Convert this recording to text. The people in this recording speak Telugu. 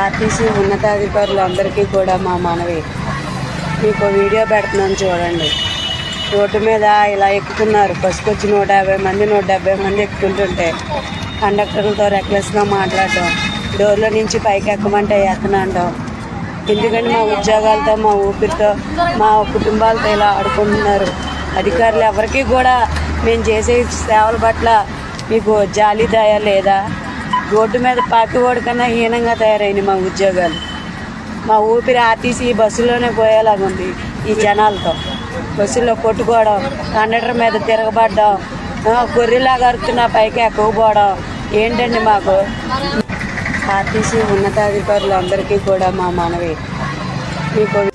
ఆర్టీసీ ఉన్నతాధికారులందరికీ కూడా మా మనవి. మీకు వీడియో పెడుతున్నాను చూడండి. రోడ్డు మీద ఇలా ఎక్కుతున్నారు. బస్సుకు వచ్చి నూట యాభై మంది నూట డెబ్బై మంది ఎక్కుతుంటుంటే కండక్టర్లతో రెక్లెస్గా మాట్లాడటం డోర్లో నుంచి పైకి ఎక్కమంటే ఎక్కనంటాం ఎందుకంటే మా ఉద్యోగాలతో మా ఊపిరితో మా కుటుంబాలతో ఇలా ఆడుకుంటున్నారు. అధికారులు ఎవరికి కూడా మేము చేసే సేవల పట్ల మీకు జాలి దయ లేదా? రోడ్డు మీద పాపివాడి కన్నా హీనంగా తయారైంది మా ఉద్యోగాలు. మా ఊపిరి ఆర్టీసీ బస్సులోనే పోయేలాగా ఉంది ఈ జనాలతో. బస్సులో కొట్టుకోవడం కండక్టర్ మీద తిరగబడడం గొర్రెలాగా అరుతున్న పైకి ఎక్కువపోవడం ఏంటండి మాకు? ఆర్టీసీ ఉన్నతాధికారులందరికీ కూడా మా మనవి. మీకు